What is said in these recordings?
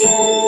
Vou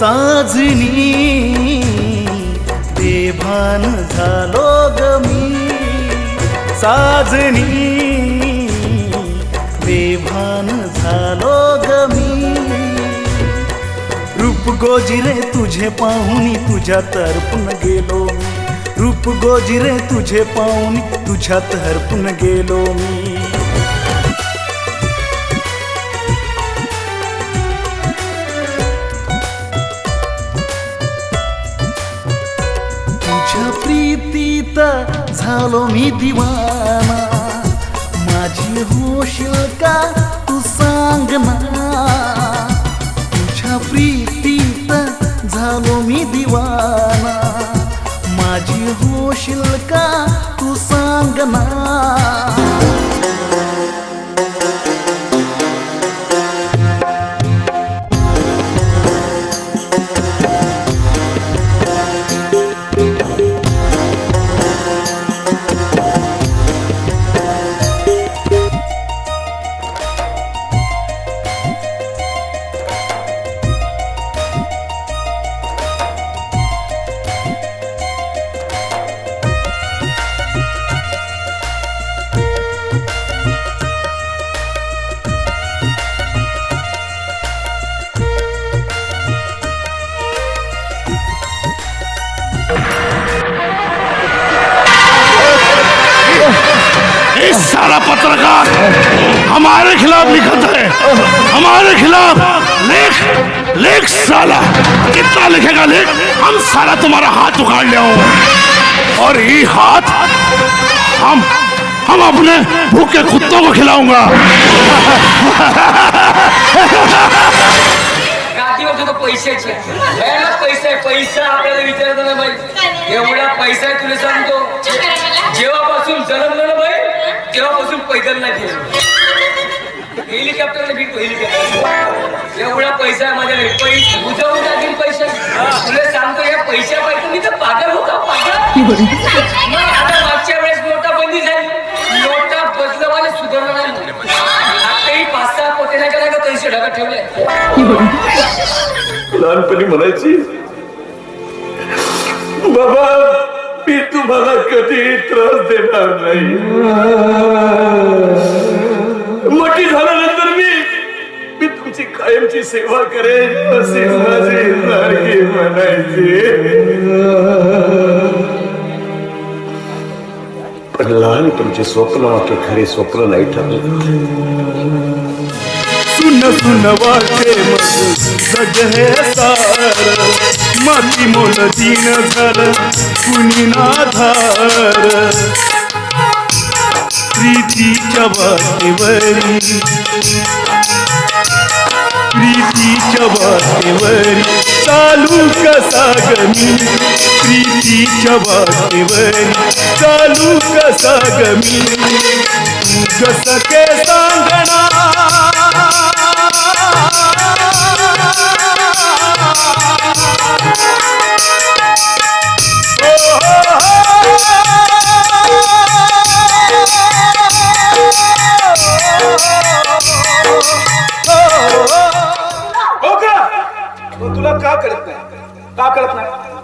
साजनी बेभान झालो ग मी. साजनी बेभान झालो ग मी. रूप गोजिरे तुझे पाहुनी तुझ्या तरपून गेलो मी. रूप गोजिरे तुझे पाहुनी तुझ्या हरपून गेलो मी. झालो मी दिवाना माझी होशील का तू सांग ना. तुझ्या प्रीतीत झालो मी दिवाना माझी होशील का तू सांग ना. ये सारा पत्रकार हमारे खिलाफ लिखत है। हमारे खिलाफ। लेख लेख साला। कितना लिखेगा लेख? हम सारा तुम्हारा हाथ उखाड़ ले और ये हाथ हम हम अपने भूखे कुत्तों को खिलाऊंगा। पैसे पैसे पैसा आपल्याला विचारत नाही एवढा पैसा आहे तुला सांगतो जेव्हापासून जन्मलं तेव्हापासून पैदल नाही गेलो. हेलिकॉप्टरला भेटतो हेलिकॉप्टर एवढा पैसा आहे माझ्याकडे पैसे बुजावून टाकेल पैसे. तुला सांगतो या पैशा पाहिजे मी तर पागल होता पागल. आता मागच्या वेळेस नोटाबंदी झाली. नोटा बदलवायला सुधारणा नाही आताही पाच सहा कोटी नाही का पैसे ढगात ठेवले? लहानपणी म्हणायची बाबा तुम्हाला कधी त्रास देणार नाही. मोठी झाल्यानंतर मी मी तुमची कायमची सेवा करेन असे माझे लाडके म्हणायचे. पण लहानपणचे स्वप्न मात्र खरे स्वप्न नाही ठरलं. सुन सुन वाटे मग जग हे सार। माती मोल दिन झालं कुणी नाधार प्रीतीच्या वाटेवरी प्रीतीच्या वाटेवरी चालू कसा गमी प्रीतीच्या वाटेवरी चालू कसा गमी कसा केसा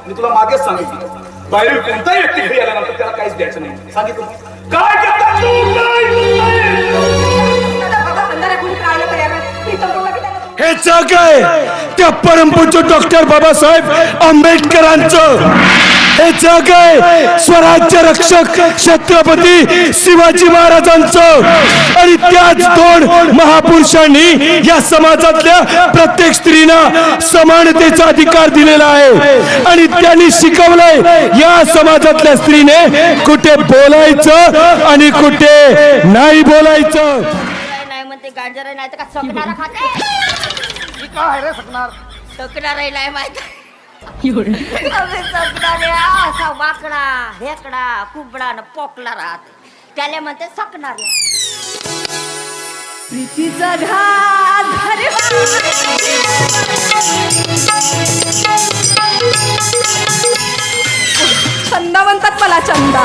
मी तुला मागेच सांगितलं. बाहेरील कोणताही व्यक्ती घरी आल्यानंतर त्याला काहीच द्यायचं नाही. सांगितलं. काय करता तू? काय हे जग आहे. त्या परमपूज्य डॉक्टर बाबासाहेब आंबेडकरांचं. हे जग आहे. स्वराज्य रक्षक छत्रपती शिवाजी महाराजांचं. आणि त्याच दोन महापुरुषांनी या समाजातल्या प्रत्येक स्त्रीला समानतेचा अधिकार दिलेला आहे. आणि त्यांनी शिकवलंय या समाजातल्या स्त्रीने कुठे बोलायचं आणि कुठे नाही बोलायचं. नाही म्हणते गाजर नाही तर का सकणारा खाते काय रे सकणार? सकणार आहे माहीत. असा वाकडा हेकडा कुबडा न पोकला राहत. त्याला म्हणते सकणार. प्रीतीचा घात चंदा म्हणतात मला चंदा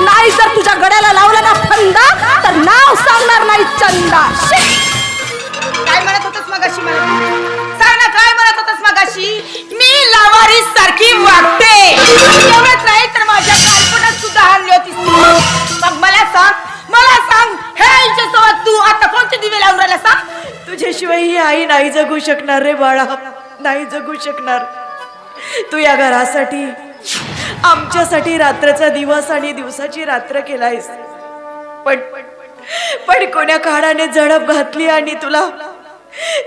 नाही जर तुझ्या गड्याला लावला ना फंदा तर नाव सांगणार नाही चंदा! तुझ्याशिवाय ही आई नाही जगू शकणार रे बाळा. नाही जगू शकणार. तू या घरासाठी आमच्यासाठी रात्रचा दिवस आणि दिवसाची रात्र केलायस. पण पण कोण्या काळाने झडप घातली आणि तुला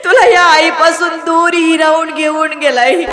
तुला या आईपासून दूर हिरावून घेऊन गेलाय.